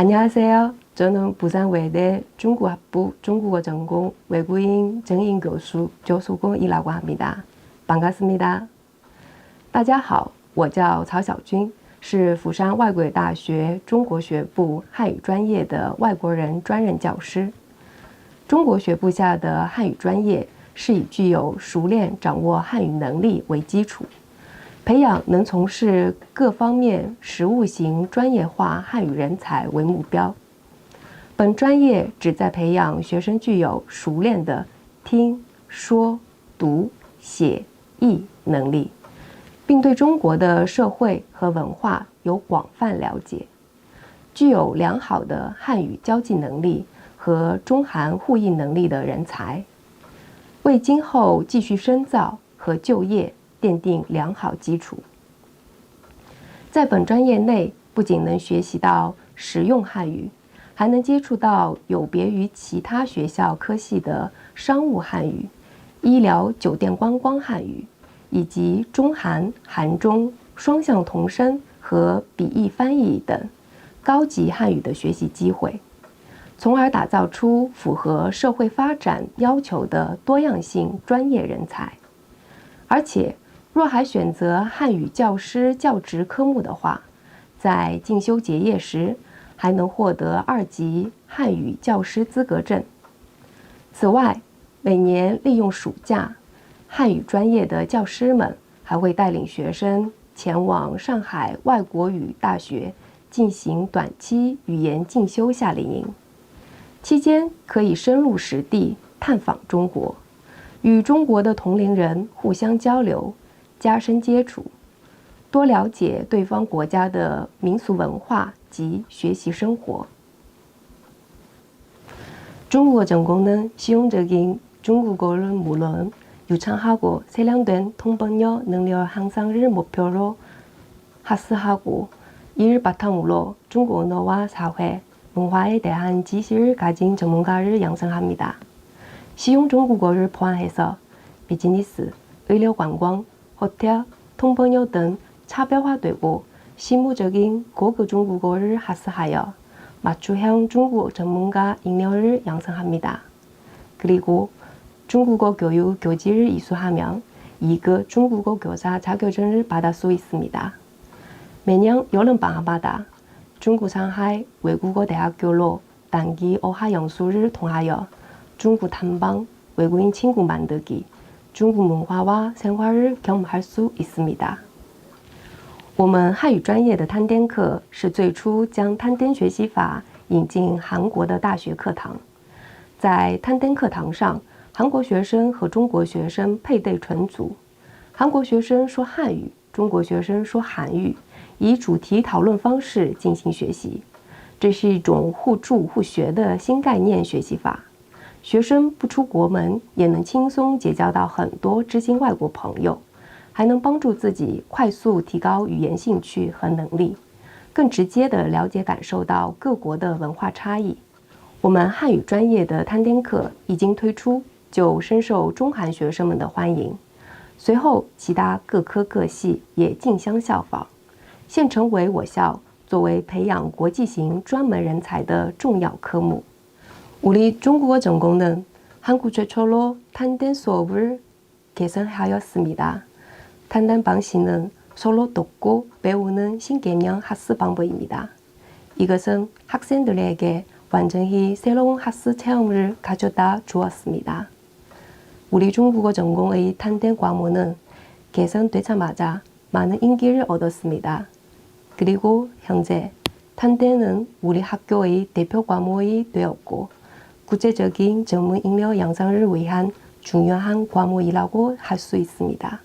안녕하세요. 저는 부산외대 중국학부 중국어 전공 외국인 정인 교수 조수곤이라고 합니다. 반갑습니다. 大家好，我叫曹小军，是釜山外国语大学中国学部汉语专业的外国人专任教师。中国学部下的汉语专业是以具有熟练掌握汉语能力为基础， 培养能从事各方面实务型专业化汉语人才为目标。本专业旨在培养学生具有熟练的听说读写译能力。并对中国的社会和文化有广泛了解，具有良好的汉语交际能力和中韩互译能力的人才，为今后继续深造和就业奠定良好基础。在本专业内，不仅能学习到实用汉语，还能接触到有别于其他学校科系的商务汉语、医疗、酒店、观光汉语。以及中韩、韩中双向同声和笔译翻译等高级汉语的学习机会，从而打造出符合社会发展要求的多样性专业人才。而且，若还选择汉语教师教职科目的话，在进修结业时还能获得二级汉语教师资格证。此外，每年利用暑假。汉语专业的教师们还会带领学生前往上海外国语大学进行短期语言进修夏令营，期间可以深入实地探访中国，与中国的同龄人互相交流，加深接触，多了解对方国家的民俗文化及学习生活。中国전공은시용적인중국어는물론 유창하고 세련된 통번역 능력을 향상을 목표로 하스하고 이를 바탕으로 중국 언어와 사회, 문화에 대한 지식을 가진 전문가를 양성합니다. 시용 중국어를 포함해서 비즈니스, 의료 관광, 호텔, 통번역 등 차별화되고 실무적인 고급 중국어를 하스하여 맞춤형 중국어 전문가 인력을 양성합니다. 그리고 중국어 교육 교지를 이수하면 2급 중국어 교사 자격증을 받을 수 있습니다. 매년 여름방학마다 중국 상하이 외국어 대학교로 단기 어학 연수를 통하여 중국 탐방, 외국인 친구 만들기, 중국 문화와 생활을 경험할 수 있습니다. 我们汉语专业的探店课是最初将探店学习法引进韩国的大学课堂，在探店课堂上。韩国学生和中国学生配对成组，韩国学生说汉语，中国学生说韩语，以主题讨论方式进行学习。这是一种互助互学的新概念学习法。 学生不出国门也能轻松结交到很多知心外国朋友，还能帮助自己快速提高语言兴趣和能力，更直接地了解感受到各国的文化差异。我们汉语专业的探店课已经推出。就深受中韩学生们的欢迎，随后其他各科各系也竞相效仿，现成为我校作为培养国际型专门人才的重要科目。 우리 중국어 전공은 한국 최초로탄댄수업을개설하였습니다探店방식은 서로듣고배우는 신개념 학습 방법입니다 이것은 학생들에게 완전히 새로운 학습 체험을 가져다 주었습니다. 우리 중국어 전공의 탄덴 과목은 개선되자마자 많은 인기를 얻었습니다. 그리고 현재 탄덴은 우리 학교의 대표 과목이 되었고 구체적인 전문 인력 양성을 위한 중요한 과목이라고 할 수 있습니다.